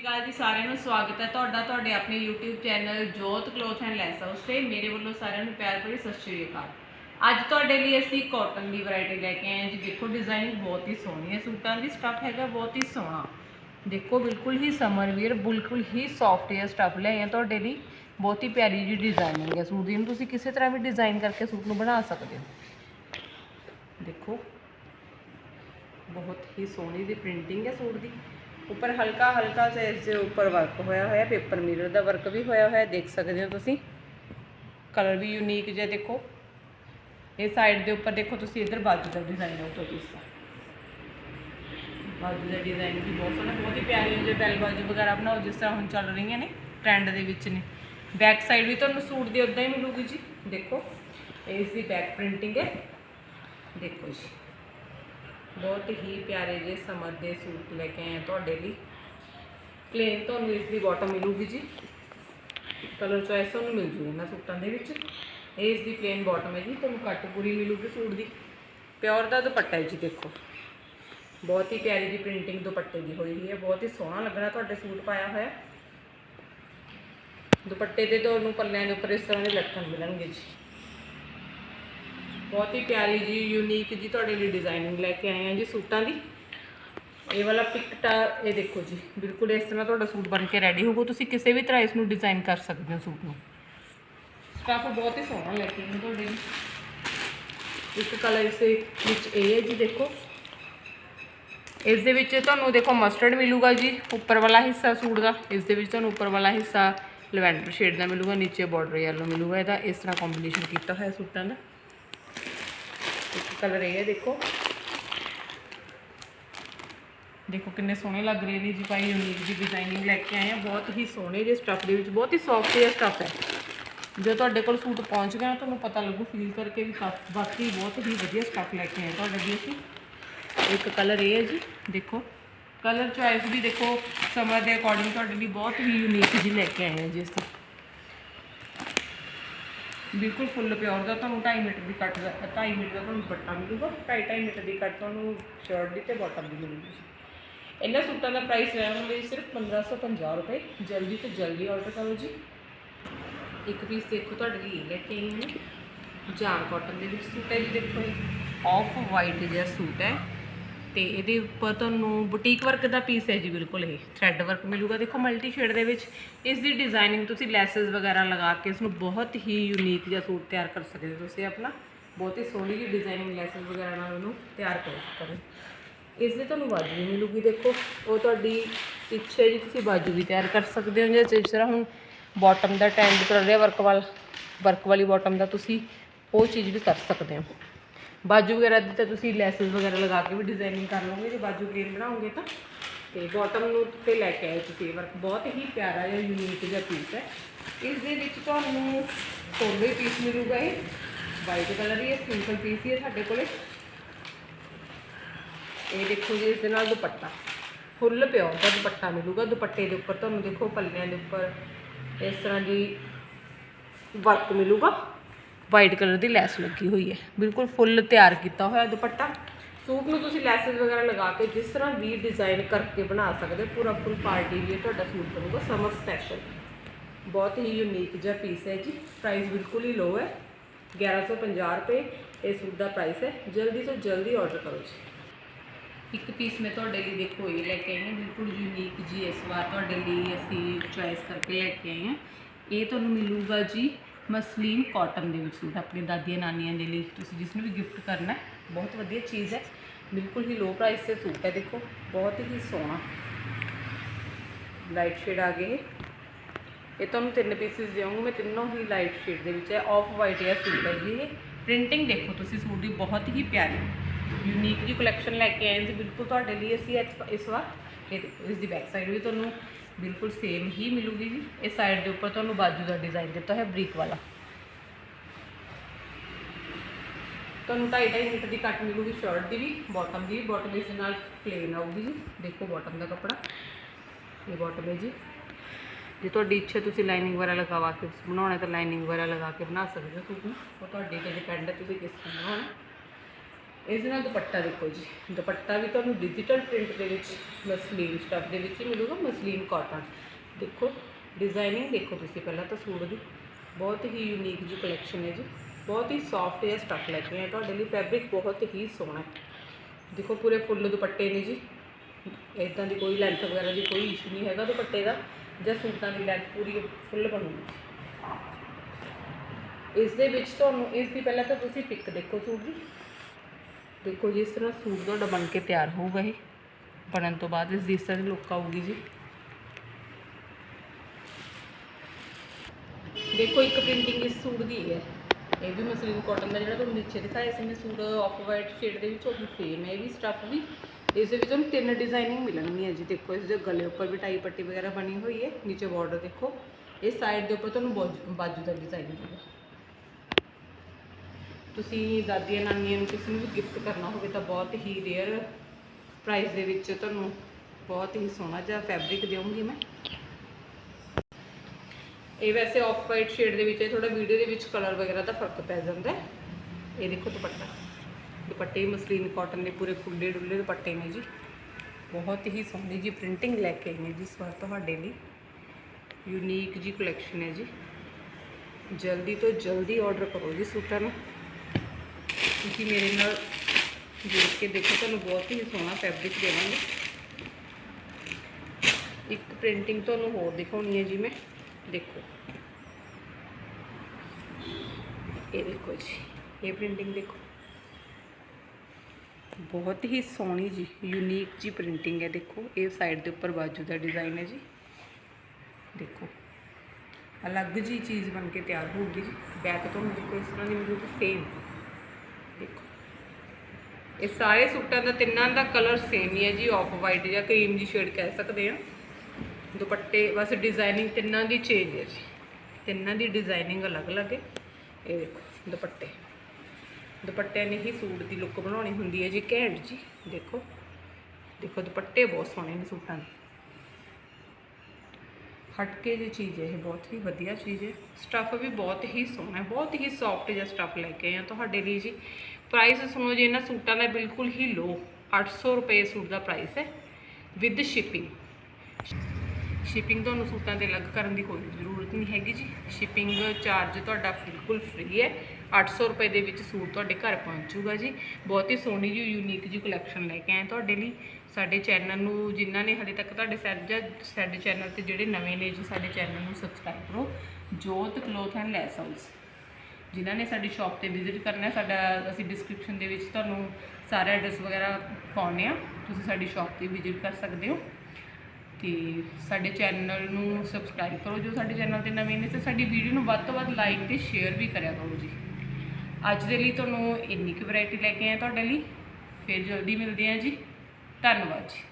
ਸ਼੍ਰੀ ਅਕਾਲ ਜੀ ਸਾਰਿਆਂ ਨੂੰ ਸਵਾਗਤ ਹੈ। ਤੁਹਾਡਾ ਤੁਹਾਡੇ ਆਪਣੇ YouTube channel Jot cloth and lace house ਤੇ ਮੇਰੇ ਵੱਲੋਂ ਸਾਰਿਆਂ ਨੂੰ ਪਿਆਰ ਭਰੀ ਸਤਿ ਸ਼੍ਰੀ ਅਕਾਲ। ਅੱਜ ਤੁਹਾਡੇ ਲਈ ਅਸੀਂ ਕਾਟਨ ਦੀ ਵੈਰਾਈਟੀ ਲੈ ਕੇ ਆਏ ਹਾਂ ਜੀ। ਦੇਖੋ ਡਿਜ਼ਾਈਨਿੰਗ ਬਹੁਤ ਹੀ ਸੋਹਣੀ ਹੈ। ਸੂਟਾਂ ਦੀ ਸਟੱਫ ਹੈਗਾ, ਬਹੁਤ ਹੀ ਸੋਹਣਾ। ਦੇਖੋ, ਬਿਲਕੁਲ ਹੀ ਸਮਰ ਵੀਅਰ ਬਿਲਕੁਲ ਹੀ ਸੌਫਟ ਜਿਹਾ ਸਟੱਫ ਲੈ ਆ ਤੁਹਾਡੇ ਲਈ। ਬਹੁਤ ਹੀ ਪਿਆਰੀ ਜੀ ਡਿਜ਼ਾਈਨਿੰਗ ਹੈ। ਸੂਟ ਦੀ ਨੂੰ ਤੁਸੀਂ ਕਿਸੇ ਤਰ੍ਹਾਂ ਵੀ ਡਿਜ਼ਾਈਨ ਕਰਕੇ ਸੂਟ ਨੂੰ ਬਣਾ ਸਕਦੇ ਹੋ। ਦੇਖੋ, ਬਹੁਤ ਹੀ ਸੋਹਣੀ ਦੀ ਪ੍ਰਿੰਟਿੰਗ ਹੈ ਸੂਟ ਦੀ। ਉੱਪਰ ਹਲਕਾ ਹਲਕਾ ਜਿਹਾ ਇਸ ਦੇ ਉੱਪਰ ਵਰਕ ਹੋਇਆ ਹੋਇਆ ਪੇਪਰ ਮਿਰਰ ਦਾ ਵਰਕ ਵੀ ਹੋਇਆ ਹੋਇਆ, ਦੇਖ ਸਕਦੇ ਹੋ ਤੁਸੀਂ। ਕਲਰ ਵੀ ਯੂਨੀਕ ਜਿਹਾ ਦੇਖੋ। ਇਹ ਸਾਈਡ ਦੇ ਉੱਪਰ ਦੇਖੋ ਤੁਸੀਂ, ਇਧਰ ਬਾਜੂ ਦਾ ਡਿਜ਼ਾਈਨ ਹੈ ਉੱਪਰ ਇਸ ਬਾਜੂ ਦਾ ਡਿਜ਼ਾਈਨ ਵੀ ਬਹੁਤ ਸੋਹਣਾ, ਬਹੁਤ ਹੀ ਪਿਆਰੀ ਜਿਹੇ ਬੈਲ ਬਾਜੂ ਵਗੈਰਾ ਬਣਾਓ, ਜਿਸ ਤਰ੍ਹਾਂ ਹੁਣ ਚੱਲ ਰਹੀਆਂ ਨੇ ਟ੍ਰੈਂਡ ਦੇ ਵਿੱਚ ਨੇ। ਬੈਕ ਸਾਈਡ ਵੀ ਤੁਹਾਨੂੰ ਸੂਟ ਦੀ ਉਦਾਂ ਹੀ ਮਿਲੂਗੀ ਜੀ, ਦੇਖੋ। ਇਸ ਦੀ ਬੈਕ ਪ੍ਰਿੰਟਿੰਗ ਹੈ। ਦੇਖੋ ਜੀ। ਬਹੁਤ ਹੀ ਪਿਆਰੇ ਜਿਹੇ ਸਮਰ ਦੇ ਸੂਟ ਲੈ ਕੇ ਆਏ ਹਾਂ ਤੁਹਾਡੇ ਲਈ। ਪਲੇਨ ਤੁਹਾਨੂੰ ਇਸ ਦੀ ਬਾਟਮ ਮਿਲੂਗੀ ਜੀ। ਕਲਰ ਚੋਇਸ ਤੁਹਾਨੂੰ ਮਿਲ ਜੂਗੀ ਇਹਨਾਂ ਸੂਟਾਂ ਦੇ ਵਿੱਚ। ਇਹ ਇਸ ਦੀ ਪਲੇਨ ਬਾਟਮ ਹੈ ਜੀ, ਤੁਹਾਨੂੰ ਕੱਟ ਪੂਰੀ ਮਿਲੂਗੀ ਸੂਟ ਦੀ। ਪਿਓਰ ਦਾ ਦੁਪੱਟਾ ਹੈ ਜੀ, ਦੇਖੋ। ਬਹੁਤ ਹੀ ਪਿਆਰੀ ਜੀ ਪ੍ਰਿੰਟਿੰਗ ਦੁਪੱਟੇ ਦੀ ਹੋਈ ਹੋਈ ਹੈ। ਬਹੁਤ ਹੀ ਸੋਹਣਾ ਲੱਗਣਾ ਤੁਹਾਡੇ ਸੂਟ ਪਾਇਆ ਹੋਇਆ। ਦੁਪੱਟੇ ਤੇ ਤੁਹਾਨੂੰ ਪੱਲਿਆਂ ਦੇ ਉੱਪਰ ਇਸ ਤਰ੍ਹਾਂ ਦੇ ਲਟਕਣ ਮਿਲਣਗੇ ਜੀ। ਬਹੁਤ ਹੀ ਪਿਆਰੀ ਜੀ ਯੂਨੀਕ ਜੀ ਤੁਹਾਡੇ ਲਈ ਡਿਜ਼ਾਈਨਿੰਗ ਲੈ ਕੇ ਆਏ ਹਾਂ ਜੀ ਸੂਟਾਂ ਦੀ। ਇਹ ਵਾਲਾ ਪਿਕਟਾ ਇਹ ਦੇਖੋ ਜੀ, ਬਿਲਕੁਲ ਇਸ ਤਰ੍ਹਾਂ ਤੁਹਾਡਾ ਸੂਟ ਬਣ ਕੇ ਰੈਡੀ ਹੋਊਗਾ। ਤੁਸੀਂ ਕਿਸੇ ਵੀ ਤਰ੍ਹਾਂ ਇਸ ਨੂੰ ਡਿਜ਼ਾਈਨ ਕਰ ਸਕਦੇ ਹੋ ਸੂਟ ਨੂੰ। ਸਟਾਫ ਬਹੁਤ ਹੀ ਸੋਹਣਾ ਲੈ ਕੇ ਆਏ ਤੁਹਾਡੇ ਲਈ। ਇੱਕ ਕਲਰ ਇਸ ਦੇ ਵਿੱਚ ਇਹ ਹੈ ਜੀ, ਦੇਖੋ। ਇਸ ਦੇ ਵਿੱਚ ਤੁਹਾਨੂੰ ਦੇਖੋ ਮਸਟਰਡ ਮਿਲੂਗਾ ਜੀ, ਉੱਪਰ ਵਾਲਾ ਹਿੱਸਾ ਸੂਟ ਦਾ। ਇਸ ਦੇ ਵਿੱਚ ਤੁਹਾਨੂੰ ਉੱਪਰ ਵਾਲਾ ਹਿੱਸਾ ਲਵੈਂਡਰ ਸ਼ੇਡ ਦਾ ਮਿਲੂਗਾ, ਨੀਚੇ ਬਾਰਡਰ ਯੈਲੋ ਮਿਲੂਗਾ। ਇਹਦਾ ਇਸ ਤਰ੍ਹਾਂ ਕੰਬੀਨੇਸ਼ਨ ਕੀਤਾ ਹੋਇਆ ਸੂਟਾਂ ਦਾ। ਕਲਰ ਇਹ ਹੈ, ਦੇਖੋ। ਦੇਖੋ ਕਿੰਨੇ ਸੋਹਣੇ ਲੱਗ ਰਹੇ ਨੇ ਜੀ ਭਾਈ ਯੂਨੀਕ ਜੀ ਡਿਜ਼ਾਈਨਿੰਗ ਲੈ ਕੇ ਆਏ ਆ। ਬਹੁਤ ਹੀ ਸੋਹਣੇ ਜਿਹੇ ਸਟੱਫ ਦੇ ਵਿੱਚ, ਬਹੁਤ ਹੀ ਸੌਫਟ ਜਿਹਾ ਸਟੱਫ ਹੈ। ਜਦੋਂ ਤੁਹਾਡੇ ਕੋਲ ਸੂਟ ਪਹੁੰਚ ਗਿਆ, ਤੁਹਾਨੂੰ ਪਤਾ ਲੱਗੂ ਫੀਲ ਕਰਕੇ ਵੀ ਕਾਫ- ਬਾਕੀ ਬਹੁਤ ਹੀ ਵਧੀਆ ਸਟੱਫ ਲੈ ਕੇ ਆਏ ਤੁਹਾਡੇ ਲਈ ਅਸੀਂ। ਇੱਕ ਕਲਰ ਇਹ ਹੈ ਜੀ, ਦੇਖੋ। ਕਲਰ ਚੁਆਇਸ ਵੀ ਦੇਖੋ ਸਮਰ ਦੇ ਅਕੋਰਡਿੰਗ ਤੁਹਾਡੇ ਲਈ ਬਹੁਤ ਹੀ ਯੂਨੀਕ ਜੀ ਲੈ ਕੇ ਆਏ ਆ ਜੀ ਅਸੀਂ। ਬਿਲਕੁਲ ਫੁੱਲ ਪਿਓਰ ਦਾ, ਤੁਹਾਨੂੰ 2.5 ਮੀਟਰ ਦੀ ਕੱਟ ਦਾ 2.5 ਮੀਟਰ ਦਾ ਤੁਹਾਨੂੰ ਦੁਪੱਟਾ ਮਿਲੂਗਾ 2.5 ਮੀਟਰ ਦੀ ਕੱਟ ਤੁਹਾਨੂੰ ਸ਼ਰਟ ਦੀ ਤੇ ਬਾਟਮ ਦੀ ਮਿਲੂਗੀ। ਇਹਨਾਂ ਸੂਟਾਂ ਦਾ ਪ੍ਰਾਈਸ ਰਹਿਣ ਲਈ ਸਿਰਫ 1550 ਰੁਪਏ। ਜਲਦੀ ਤੋਂ ਜਲਦੀ ਆਰਡਰ ਕਰੋ ਜੀ। ਇੱਕ ਪੀਸ ਦੇਖੋ, ਤੁਹਾਡੇ ਲਈ ਲੈ ਕੇ ਆਈ ਹਾਂ ਜਾਨ ਕਾਟਨ ਦੇ ਵਿੱਚ ਸੂਟ ਹੈ ਜੀ, ਦੇਖੋ ਇਹ। ਆਫ ਵਾਈਟ ਜਿਹਾ ਸੂਟ ਹੈ। ਤੇ ਇਹਦੇ ਉੱਪਰ ਤੁਹਾਨੂੰ ਬੁਟੀਕ ਵਰਕ ਦਾ ਪੀਸ ਹੈ ਜੀ ਬਿਲਕੁਲ ਇਹ। ਥ੍ਰੈਡ ਵਰਕ ਮਿਲੂਗਾ। ਦੇਖੋ ਮਲਟੀ ਸ਼ੇਡ ਦੇ ਵਿੱਚ ਇਸ ਦੀ ਡਿਜ਼ਾਈਨਿੰਗ ਤੁਸੀਂ ਲੈਸਸ ਵਗੈਰਾ ਲਗਾ ਕੇ ਇਸ ਨੂੰ ਬਹੁਤ ਹੀ ਯੂਨੀਕ ਜਿਹਾ ਸੂਟ ਤਿਆਰ ਕਰ ਸਕਦੇ ਹੋ ਤੁਸੀਂ ਆਪਣਾ। ਬਹੁਤ ਹੀ ਸੋਹਣੀ ਜਿਹੀ ਡਿਜ਼ਾਈਨਿੰਗ ਲੈਸਸ ਵਗੈਰਾ ਨਾਲ ਉਹਨੂੰ ਤਿਆਰ ਕਰ ਸਕਦੇ ਹੋ। ਇਸ ਦੇ ਤੁਹਾਨੂੰ ਬਾਜੂ ਵੀ ਮਿਲੂਗੀ। ਦੇਖੋ, ਉਹ ਤੁਹਾਡੀ ਇੱਛਾ ਹੈ ਜੀ ਤੁਸੀਂ ਬਾਜੂ ਵੀ ਤਿਆਰ ਕਰ ਸਕਦੇ ਹੋ ਜਾਂ ਜਿਸ ਤਰ੍ਹਾਂ ਹੁਣ ਬਾਟਮ ਦਾ ਟੈਂਡ ਚੱਲ ਰਿਹਾ ਵਰਕ ਵਾਲ ਵਰਕ ਵਾਲੀ ਬਾਟਮ ਦਾ ਤੁਸੀਂ ਉਹ ਚੀਜ਼ ਵੀ ਕਰ ਸਕਦੇ ਹੋ। ਬਾਜੂ ਵਗੈਰਾ ਦੀ ਤਾਂ ਤੁਸੀਂ ਲੈਸਸ ਵਗੈਰਾ ਲਗਾ ਕੇ ਵੀ ਡਿਜ਼ਾਈਨਿੰਗ ਕਰ ਲਓਗੇ, ਜੇ ਬਾਜੂ ਪਲੇਨ ਬਣਾਓਗੇ ਤਾਂ। ਤੇ ਬਾਟਮ ਨੂੰ ਤੇ ਲੈ ਕੇ ਆਏ ਤੁਸੀਂ ਵਰਕ ਬਹੁਤ ਹੀ ਪਿਆਰਾ ਜਿਹਾ ਯੂਨੀਕ ਜਿਹਾ ਪੀਸ ਹੈ। ਇਸ ਦੇ ਵਿੱਚ ਤੁਹਾਨੂੰ ਸੋਲੇ ਪੀਸ ਮਿਲੂਗਾ ਇਹ। ਵਾਈਟ ਕਲਰ ਹੀ ਹੈ ਸਿੰਪਲ ਪੀਸ ਹੀ ਹੈ ਸਾਡੇ ਕੋਲੇ। ਇਹ ਦੇਖੋ ਜੀ, ਇਸ ਦੇ ਨਾਲ ਦੁਪੱਟਾ। ਫੁੱਲ ਪਿਓਰ ਦਾ ਦੁਪੱਟਾ ਮਿਲੂਗਾ। ਦੁਪੱਟੇ ਦੇ ਉੱਪਰ ਤੁਹਾਨੂੰ ਦੇਖੋ, ਪੱਲਿਆਂ ਦੇ ਉੱਪਰ ਇਸ ਤਰ੍ਹਾਂ ਦੀ ਵਰਕ ਮਿਲੂਗਾ। ਵਾਈਟ ਕਲਰ ਦੀ ਲੈਸ ਲੱਗੀ ਹੋਈ ਹੈ। ਬਿਲਕੁਲ ਫੁੱਲ ਤਿਆਰ ਕੀਤਾ ਹੋਇਆ ਦੁਪੱਟਾ। ਸੂਟ ਨੂੰ ਤੁਸੀਂ ਲੈਸਸ ਵਗੈਰਾ ਲਗਾ ਕੇ ਜਿਸ ਤਰ੍ਹਾਂ ਵੀ ਡਿਜ਼ਾਈਨ ਕਰਕੇ ਬਣਾ ਸਕਦੇ ਹੋ। ਪੂਰਾ ਫੁੱਲ ਪਾਰਟੀ ਵੀ ਤੁਹਾਡਾ ਸੂਟ ਬਣੂਗਾ ਸਮਰ ਸਪੈਸ਼ਲ ਬਹੁਤ ਹੀ ਯੂਨੀਕ ਜਿਹਾ ਪੀਸ ਹੈ ਜੀ। ਪ੍ਰਾਈਸ ਬਿਲਕੁਲ ਹੀ ਲੋ ਹੈ। 1150 ਰੁਪਏ ਇਹ ਸੂਟ ਦਾ ਪ੍ਰਾਈਸ ਹੈ। ਜਲਦੀ ਤੋਂ ਜਲਦੀ ਆਰਡਰ ਕਰੋ ਜੀ। ਇੱਕ ਪੀਸ ਮੈਂ ਤੁਹਾਡੇ ਲਈ ਦੇਖੋ ਇਹ ਲੈ ਕੇ ਆਈ ਹਾਂ। ਬਿਲਕੁਲ ਯੂਨੀਕ ਜੀ ਇਸ ਵਾਰ ਤੁਹਾਡੇ ਲਈ ਅਸੀਂ ਚੁਆਇਸ ਕਰਕੇ ਲੈ ਕੇ ਆਏ ਹਾਂ। ਇਹ ਤੁਹਾਨੂੰ ਮਿਲੂਗਾ ਜੀ ਮਸਲੀਨ ਕਾਟਨ ਦੇ ਵਿੱਚ ਸੂਟ ਆਪਣੀ ਦਾਦੀਆਂ ਨਾਨੀਆਂ ਦੇ ਲਈ ਤੁਸੀਂ ਜਿਸ ਨੂੰ ਵੀ ਗਿਫਟ ਕਰਨਾ ਬਹੁਤ ਵਧੀਆ ਚੀਜ਼ ਹੈ। ਬਿਲਕੁਲ ਹੀ ਲੋ ਪ੍ਰਾਈਸ ਤੇ ਸੂਟ ਹੈ, ਦੇਖੋ, ਬਹੁਤ ਹੀ ਸੋਹਣਾ। ਲਾਈਟ ਸ਼ੇਡ ਆ ਗਏ ਇਹ। ਤੁਹਾਨੂੰ ਤਿੰਨ ਪੀਸਿਸ ਦੇਵਾਂਗੀ, ਮੈਂ ਤਿੰਨੋਂ ਹੀ ਲਾਈਟ ਸ਼ੇਡ ਦੇ ਵਿੱਚ ਹੈ ਆਫ ਵਾਈਟ ਹੈ ਸੂਟ ਹੈ ਜੀ ਇਹ। ਪ੍ਰਿੰਟਿੰਗ ਦੇਖੋ ਤੁਸੀਂ, ਸੂਟ ਦੀ ਬਹੁਤ ਹੀ ਪਿਆਰੀ ਯੂਨੀਕ ਜੀ ਕਲੈਕਸ਼ਨ ਲੈ ਕੇ ਆਏ ਜੀ, ਬਿਲਕੁਲ ਤੁਹਾਡੇ ਲਈ ਅਸੀਂ ਇਸ- ਇਸ ਵਾਰ, ਇਹ ਇਸ ਦੀ ਬੈਕ ਸਾਈਡ ਵੀ ਤੁਹਾਨੂੰ ਬਿਲਕੁਲ ਸੇਮ ਹੀ ਮਿਲੂਗੀ ਜੀ। ਇਸ ਸਾਈਡ ਦੇ ਉੱਪਰ ਤੁਹਾਨੂੰ ਬਾਜੂ ਦਾ ਡਿਜ਼ਾਈਨ ਦਿੱਤਾ ਹੈ ਬਰੀਕ ਵਾਲਾ। ਤੁਹਾਨੂੰ 2.5 ਮੀਟਰ ਦੀ ਕੱਟ ਮਿਲੂਗੀ ਸ਼ਰਟ ਦੀ ਵੀ ਬਾਟਮ ਦੀ ਵੀ। ਬਾਟਮ ਇਸ ਦੇ ਨਾਲ ਪਲੇਨ ਆਊਗੀ ਜੀ। ਦੇਖੋ ਬਾਟਮ ਦਾ ਕੱਪੜਾ। ਇਹ ਬਾਟਮ ਹੈ ਜੀ। ਜੇ ਤੁਹਾਡੀ ਇੱਛਾ ਤੁਸੀਂ ਲਾਈਨਿੰਗ ਵਗੈਰਾ ਲਗਾਵਾ ਕੇ, ਬਣਾਉਣਾ ਤਾਂ ਲਾਈਨਿੰਗ ਵਗੈਰਾ ਲਗਾ ਕੇ ਬਣਾ ਸਕਦੇ ਹੋ ਤੁਸੀਂ। ਉਹ ਤੁਹਾਡੇ ਤੇ ਡਿਪੈਂਡ ਹੈ ਤੁਸੀਂ ਕਿਸ ਤਰ੍ਹਾਂ ਬਣਾਉਣਾ ਇਸ ਦੇ ਨਾਲ ਦੁਪੱਟਾ ਦੇਖੋ ਜੀ। ਦੁਪੱਟਾ ਵੀ ਤੁਹਾਨੂੰ ਡਿਜੀਟਲ ਪ੍ਰਿੰਟ ਦੇ ਵਿੱਚ ਮਸਲੀਨ ਸਟੱਫ ਦੇ ਵਿੱਚ ਹੀ ਮਿਲੂਗਾ, ਮਸਲੀਨ ਕਾਟਨ ਦੇਖੋ ਡਿਜ਼ਾਈਨਿੰਗ ਦੇਖੋ ਤੁਸੀਂ ਪਹਿਲਾਂ ਤਾਂ ਸੂਟ ਦੀ। ਬਹੁਤ ਹੀ ਯੂਨੀਕ ਜੀ ਕਲੈਕਸ਼ਨ ਹੈ ਜੀ। ਬਹੁਤ ਹੀ ਸੌਫਟ ਜਿਹਾ ਸਟੱਫ ਲੈ ਕੇ ਆਏ ਤੁਹਾਡੇ ਲਈ ਫੈਬਰਿਕ ਬਹੁਤ ਹੀ ਸੋਹਣਾ ਦੇਖੋ, ਪੂਰੇ ਫੁੱਲ ਦੁਪੱਟੇ ਨੇ ਜੀ। ਇਦਾਂ ਦੀ ਕੋਈ ਲੈਂਥ ਵਗੈਰਾ ਦੀ ਕੋਈ ਇਸ਼ੂ ਨਹੀਂ ਹੈਗਾ ਦੁਪੱਟੇ ਦਾ। ਜਾਂ ਸੂਟਾਂ ਦੀ ਲੈਂਥ ਪੂਰੀ ਫੁੱਲ ਬਣੂਗੀ। ਇਸ ਦੇ ਵਿੱਚ ਤੁਹਾਨੂੰ, ਇਸ ਦੀ ਪਹਿਲਾਂ ਤਾਂ ਤੁਸੀਂ ਪਿਕ ਦੇਖੋ ਸੂਟ ਦੀ। ਦੇਖੋ ਜੀ, ਇਸ ਤਰ੍ਹਾਂ ਸੂਟ ਤੁਹਾਡਾ ਬਣ ਕੇ ਤਿਆਰ ਹੋਊਗਾ ਇਹ। ਬਣਨ ਤੋਂ ਬਾਅਦ ਇਸ ਦੀ ਇਸ ਤਰ੍ਹਾਂ ਦੀ ਲੁੱਕ ਆਊਗੀ ਜੀ। ਦੇਖੋ, ਇੱਕ ਪ੍ਰਿੰਟਿੰਗ ਇਸ ਸੂਟ ਦੀ ਹੈ। ਇਹ ਵੀ ਮਸਲੀਨ ਕਾਟਨ ਦਾ ਜਿਹੜਾ ਤੁਹਾਨੂੰ ਨੀਚੇ ਦਿਖਾਇਆ ਸੀ, ਮੈਂ ਸੂਟ ਆਫ ਵਾਈਟ ਸ਼ੇਡ ਦੇ ਵਿੱਚ, ਉਹ ਵੀ ਸੇਮ ਹੈ, ਇਹ ਵੀ ਸਟੱਫ ਵੀ। ਇਸ ਦੇ ਵਿੱਚ ਤੁਹਾਨੂੰ ਤਿੰਨ ਡਿਜ਼ਾਈਨਿੰਗ ਮਿਲਣਗੀਆਂ ਜੀ। ਦੇਖੋ, ਇਸ ਦੇ ਗਲੇ ਉੱਪਰ ਵੀ ਟਾਈ ਪੱਟੀ ਵਗੈਰਾ ਬਣੀ ਹੋਈ ਹੈ, ਨੀਚੇ ਬਾਰਡਰ ਦੇਖੋ। ਇਹ ਸਾਈਡ ਦੇ ਉੱਪਰ ਤੁਹਾਨੂੰ ਬਾਜੂ ਬਾਜੂ ਦਾ ਡਿਜ਼ਾਈਨ ਮਿਲੇਗਾ। ਤੁਸੀਂ ਦਾਦੀਆਂ ਨਾਨੀਆਂ ਨੂੰ ਕਿਸੇ ਨੂੰ ਵੀ ਗਿਫਟ ਕਰਨਾ ਹੋਵੇ ਤਾਂ ਬਹੁਤ ਹੀ ਰੇਅਰ ਪ੍ਰਾਈਸ ਦੇ ਵਿੱਚ ਤੁਹਾਨੂੰ ਬਹੁਤ ਹੀ ਸੋਹਣਾ ਜਿਹਾ ਫੈਬਰਿਕ ਦੇਵਾਂਗੀ ਮੈਂ। ਇਹ ਵੈਸੇ ਆਫ ਵਾਈਟ ਸ਼ੇਡ ਦੇ ਵਿੱਚ ਹੈ ਥੋੜਾ ਵੀਡੀਓ ਦੇ ਵਿੱਚ ਕਲਰ ਵਗੈਰਾ ਦਾ ਫ਼ਰਕ ਪੈ ਜਾਂਦਾ ਹੈ। ਇਹ ਦੇਖੋ ਦੁਪੱਟਾ। ਦੁਪੱਟੇ ਮਸਲੀਨ ਕਾਟਨ ਦੇ ਪੂਰੇ ਖੁੱਲੇ ਡੁੱਲੇ ਦੁਪੱਟੇ ਨੇ ਜੀ। ਬਹੁਤ ਹੀ ਸੋਹਣੀ ਜੀ ਪ੍ਰਿੰਟਿੰਗ ਲੈ ਕੇ ਆਈ ਨੇ ਜੀ ਇਸ ਤੁਹਾਡੇ ਲਈ। ਯੂਨੀਕ ਜੀ ਕਲੈਕਸ਼ਨ ਹੈ ਜੀ। ਜਲਦੀ ਤੋਂ ਜਲਦੀ ਆਰਡਰ ਕਰੋ ਜੀ ਸੂਟਾਂ ਨੂੰ। ਤੁਸੀਂ ਮੇਰੇ ਨਾਲ ਜੁੜ ਕੇ ਦੇਖੋ ਤੁਹਾਨੂੰ ਬਹੁਤ ਹੀ ਸੋਹਣਾ ਫੈਬਰਿਕ ਦੇਵਾਂਗੇ ਇੱਕ ਪ੍ਰਿੰਟਿੰਗ ਤੁਹਾਨੂੰ ਹੋਰ ਦਿਖਾਉਣੀ ਹੈ ਜੀ ਮੈਂ ਦੇਖੋ ਇਹ ਦੇਖੋ ਜੀ ਇਹ ਪ੍ਰਿੰਟਿੰਗ ਦੇਖੋ ਬਹੁਤ ਹੀ ਸੋਹਣੀ ਜੀ ਯੂਨੀਕ ਜੀ ਪ੍ਰਿੰਟਿੰਗ ਹੈ ਦੇਖੋ ਇਹ ਸਾਈਡ ਦੇ ਉੱਪਰ ਬਾਜੂ ਦਾ ਡਿਜ਼ਾਈਨ ਹੈ ਜੀ ਦੇਖੋ ਅਲੱਗ ਜੀ ਚੀਜ਼ ਬਣ ਕੇ ਤਿਆਰ ਹੋਊਗੀ ਜੀ ਬੈਕ ਤੋਂ ਦੇਖੋ ਇਸ ਤਰ੍ਹਾਂ ਦੀ ਮਿਲੂਗੀ ਸੇਮ ਦੇਖੋ ਇਹ ਸਾਰੇ ਸੂਟਾਂ ਦਾ ਤਿੰਨਾਂ ਦਾ ਕਲਰ ਸੇਮ ਹੀ ਹੈ ਜੀ ਆਫ ਵਾਈਟ ਜਾਂ ਕਰੀਮ ਜੀ ਸ਼ੇਡ ਕਹਿ ਸਕਦੇ ਆ ਦੁਪੱਟੇ, ਬਸ ਡਿਜ਼ਾਈਨਿੰਗ ਤਿੰਨਾਂ ਦੀ ਚੇਂਜ ਹੈ ਜੀ। ਤਿੰਨਾਂ ਦੀ ਡਿਜ਼ਾਈਨਿੰਗ ਅਲੱਗ-ਅਲੱਗ ਹੈ। ਇਹ ਦੇਖੋ, ਦੁਪੱਟੇ। ਦੁਪੱਟਿਆਂ ਨੇ ਹੀ ਸੂਟ ਦੀ ਲੁੱਕ ਬਣਾਉਣੀ ਹੁੰਦੀ ਹੈ ਜੀ, ਘੈਂਟ ਜੀ। ਦੇਖੋ ਦੇਖੋ, ਦੁਪੱਟੇ ਬਹੁਤ ਸੋਹਣੇ ਨੇ ਸੂਟਾਂ ਦੇ। ਹਟਕੇ ਦੀ ਚੀਜ਼ ਹੈ, ਇਹ ਬਹੁਤ ਹੀ ਵਧੀਆ ਚੀਜ਼ ਹੈ। ਸਟੱਫ ਵੀ ਬਹੁਤ ਹੀ ਸੋਹਣਾ ਹੈ, ਬਹੁਤ ਹੀ ਸੌਫਟ ਜਿਹਾ ਸਟੱਫ ਲੈ ਕੇ ਆਏ ਹਾਂ ਤੁਹਾਡੇ ਲਈ ਜੀ। ਪ੍ਰਾਈਸ ਸੁਣੋ ਜੀ, ਇਹਨਾਂ ਸੂਟਾਂ ਦਾ ਬਿਲਕੁਲ ਹੀ ਲੋ 800 ਰੁਪਏ ਸੂਟ ਦਾ ਪ੍ਰਾਈਸ ਹੈ ਵਿਦ ਸ਼ਿਪਿੰਗ ਸ਼ਿਪਿੰਗ ਤੁਹਾਨੂੰ ਸੂਟਾਂ ਤੇ ਅਲੱਗ ਕਰਨ ਦੀ ਕੋਈ ਜ਼ਰੂਰਤ ਨਹੀਂ ਹੈਗੀ ਜੀ। ਸ਼ਿਪਿੰਗ ਚਾਰਜ ਤੁਹਾਡਾ ਬਿਲਕੁਲ ਫ੍ਰੀ ਹੈ। 800 ਰੁਪਏ ਦੇ ਵਿੱਚ ਸੂਟ ਤੁਹਾਡੇ ਘਰ ਪਹੁੰਚੂਗਾ ਜੀ। ਬਹੁਤ ਹੀ ਸੋਹਣੀ ਜੀ ਯੂਨੀਕ ਜੀ ਕਲੈਕਸ਼ਨ ਲੈ ਕੇ ਆਏ ਤੁਹਾਡੇ ਲਈ। ਸਾਡੇ ਚੈਨਲ ਨੂੰ ਜਿਨ੍ਹਾਂ ਨੇ ਹਲੇ ਤੱਕ ਤੁਹਾਡੇ ਸੈਡ ਸਾਡੇ ਚੈਨਲ ਤੇ ਜਿਹੜੇ ਨਵੇਂ ਨੇ ਜੀ, ਸਾਡੇ ਚੈਨਲ ਨੂੰ ਸਬਸਕ੍ਰਾਈਬ ਕਰੋ। ਜੋਤ ਕਲੋਥ ਐਂਡ ਲੈਸ ਹਾਊਸ ਜਿਨ੍ਹਾਂ ਨੇ ਸਾਡੀ ਸ਼ਾਪ ਤੇ ਵਿਜ਼ਿਟ ਕਰਨਾ ਸਾਡਾ ਅਸੀਂ ਡਿਸਕ੍ਰਿਪਸ਼ਨ ਦੇ ਵਿੱਚ ਤੁਹਾਨੂੰ ਸਾਰਾ ਐਡਰੈਸ ਵਗੈਰਾ ਪਾਉਂਦੇ ਆ ਤੁਸੀਂ ਸਾਡੀ ਸ਼ਾਪ ਤੇ ਵਿਜ਼ਿਟ ਕਰ ਸਕਦੇ ਹੋ। ਤੇ ਸਾਡੇ ਚੈਨਲ ਨੂੰ ਸਬਸਕ੍ਰਾਈਬ ਕਰੋ। ਜੋ ਸਾਡੇ ਚੈਨਲ ਤੇ ਨਵੇਂ ਨੇ, ਤੇ ਸਾਡੀ ਵੀਡੀਓ ਨੂੰ ਵੱਧ ਤੋਂ ਵੱਧ ਲਾਈਕ ਤੇ ਸ਼ੇਅਰ ਵੀ ਕਰਿਆ ਕਰੋ ਜੀ। ਅੱਜ ਦੇ ਲਈ ਤੁਹਾਨੂੰ ਇੰਨੀ ਕੁ ਵੈਰਾਈਟੀ ਲੈ ਕੇ ਆਏ ਤੁਹਾਡੇ ਲਈ। ਫਿਰ ਜਲਦੀ ਮਿਲਦੇ ਹਾਂ ਜੀ। ਧੰਨਵਾਦ ਜੀ।